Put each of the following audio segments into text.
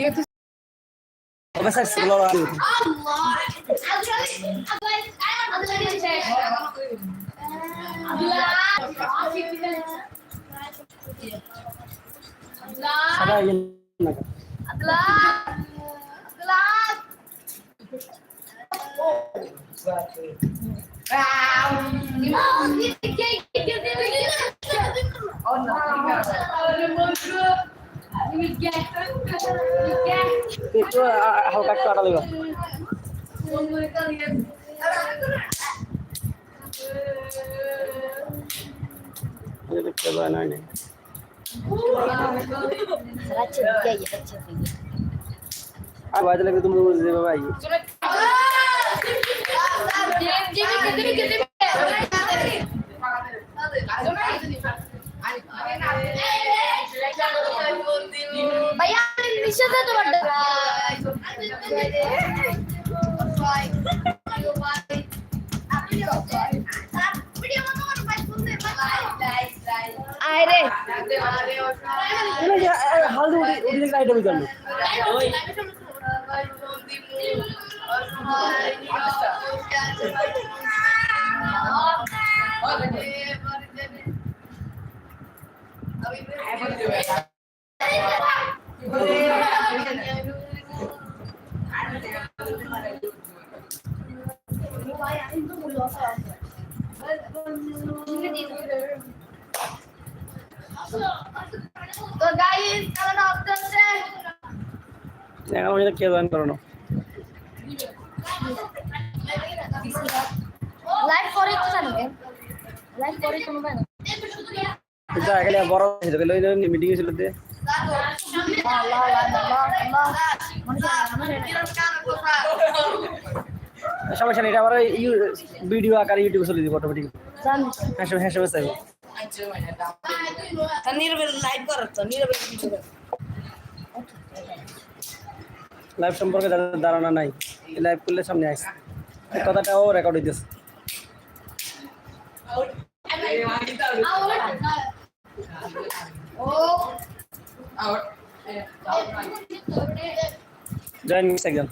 Fiyatı... Mesela sıkılar var. Allah! Sana gelin. Abla! Abla! Oh, no. Halka ka kali ba? Ini দেখতে দেবে ভাই বিশ্বাসে তোমার আরে হাল উঠে উঠে তো গাইস কারণ অপশনটা ഞങ്ങൾ മണിനെ കേൾക്കാൻ പറഞ്ഞു এটা এখানে বড় হয়েছিল মিটিং ছিল সমস্যা নেই এটা আবার ভিডিও আকারে ইউটিউবে চলে দিব অটোমেটিক হ্যাঁ হ্যাঁ সব চাইব লাইভ সম্পর্কে যাদের ধারণা নাই। লাইভ করলে সামনে আসে। কথাটাও রেকর্ড হইতেছে। Join join next exam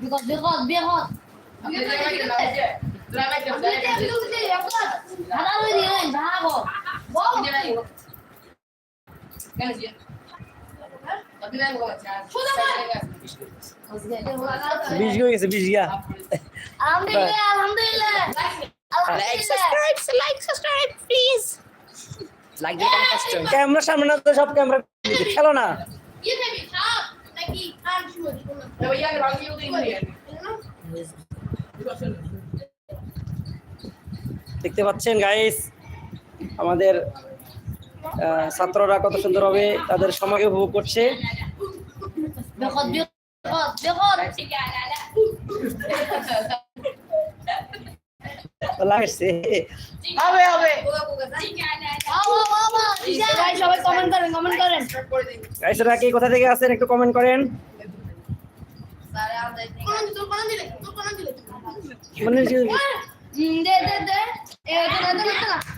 Бегот, бегот, бегот. Браво! Браво! Busy হয়ে গেছে বিজি গিয়া। আলহামদুলিল্লাহ আলহামদুলিল্লাহ লাইক প্লিজ ক্যামেরা সামনে তো সব ক্যামেরা খেলো না। দেখতে পাচ্ছেন গাইস আমাদের ছাত্ররা কত সুন্দরভাবে তাদের সময়কে উপভোগ করছে। হবে হবে। সবাই কমেন্ট করেন কমেন্ট করেন। গাইসরা কে কোথা থেকে আসেন একটু কমেন্ট করেন। মানে যে- দে দে দে।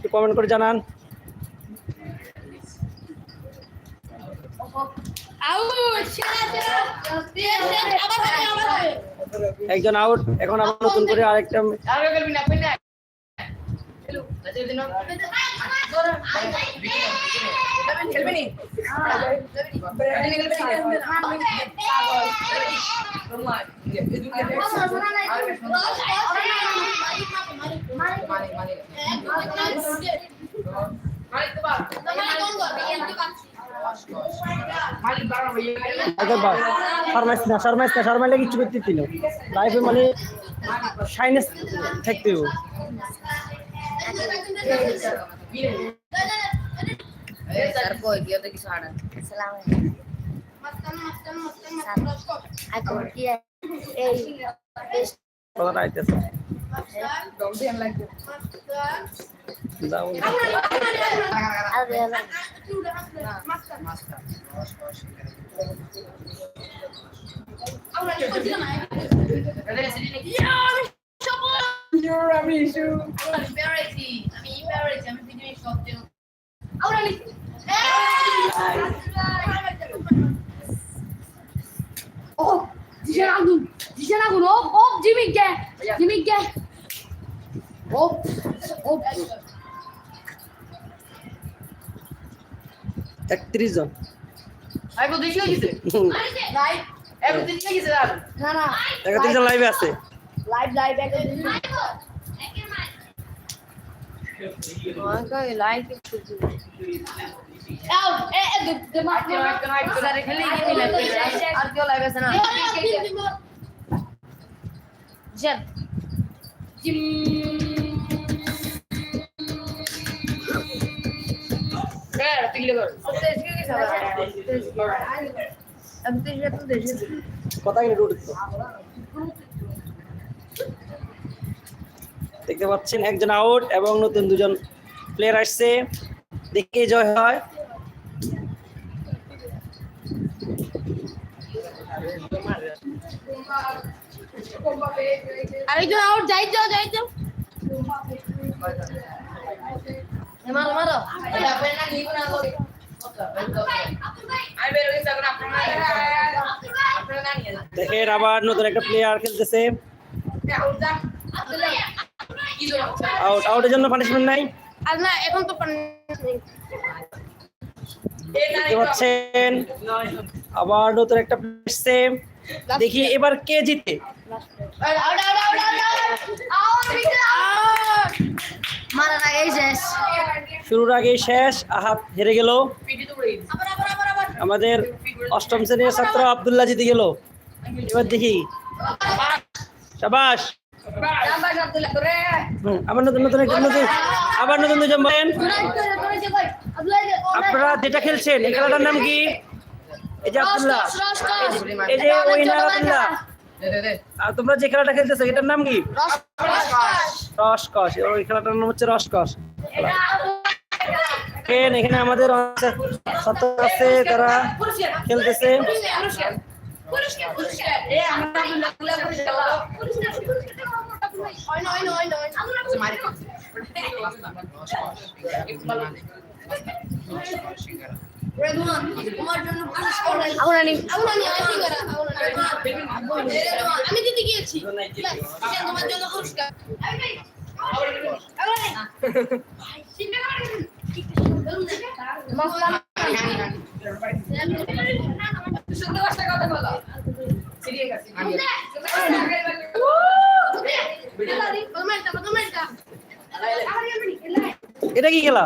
কমেন্ট করে জানান। একজন আউট এখন আবার নতুন করে আরেকটা শর্মাইস না শর্মাইস না শর্মাইলে কিচ্ছু করতে দিল লাইফে মানে শাইনেস থাকতে কথা আইতেছে আমি ইস্যু আমি ইম্পারেজি আমি I'm পৃথিবীর সবচেয়ে আমরা লিখি Oh, diyeceksin Akun. Diyeceksin Akun. Hop oh, Jimmy gel. Jimmy gel. Tá que trisão. Vai, vou deixar de dizer. Vai. É, vou deixar de dizer. Não, não. É que eu tenho que live assim. Live, live, a Gente. দেখতে পাচ্ছেন একজন out এবং নতুন দুজন player আসছে। দেখে জয় হয়। আরেকজন আউট যাই যাও যাই যাও মারো দেখেন আবার নতুন একটা প্লেয়ার খেলতেছে। আউট আউটের জন্য? পানিশমেন্ট নাই। না এখন তো দেখতে পাচ্ছেন আবার নতুন একটা দেখি এবার কে জিতে out out out out out মারা না এই শেষ শুরুর আগেই শেষ আহাত হেরে গেল। আমাদের অষ্টম শ্রেণির ছাত্র আব্দুল্লাহ জিতে গেল। এবার দেখি। সাবাস। আবার নতুন নতুন আবার নতুন দুজন বলেন। আপনারা যেটা খেলছেন এই খেলাটার নাম কি? এই যে আব্দুল্লাহ। এই যে ওইনার আব্দুল্লাহ। আর তোমরা যে খেলাটা খেলতেছো এটার নাম কি? রসকস। ওই খেলাটার নাম হচ্ছে রসকস। খেন এখানে আমাদের আছে তারা খেলতেছে। আমি গিয়েছি তোমার জন্য পুরস্কার এটা কি খেলা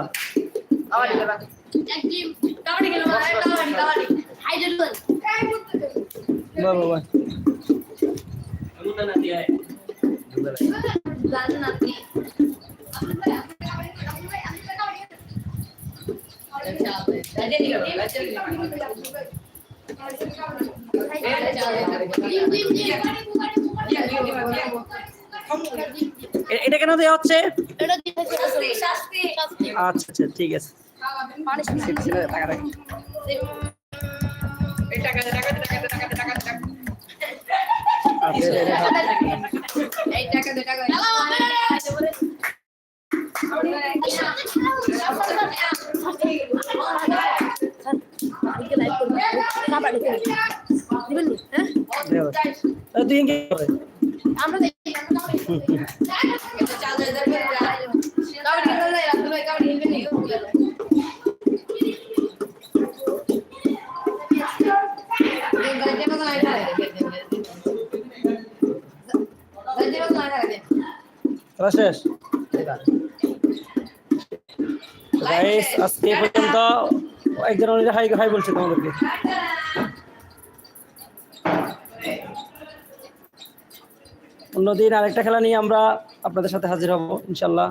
আবার দিলে এটা কেন দেওয়া হচ্ছে? আচ্ছা আচ্ছা ঠিক আছে। টাকা টাকা টাকা টাকা নি খেলা শেষ গাইস আজকে এ পর্যন্ত একজন অনেক হাই হাই বলছে তোমাদেরকে অন্যদিন আরেকটা খেলা নিয়ে আমরা আপনাদের সাথে হাজির হব ইনশাল্লাহ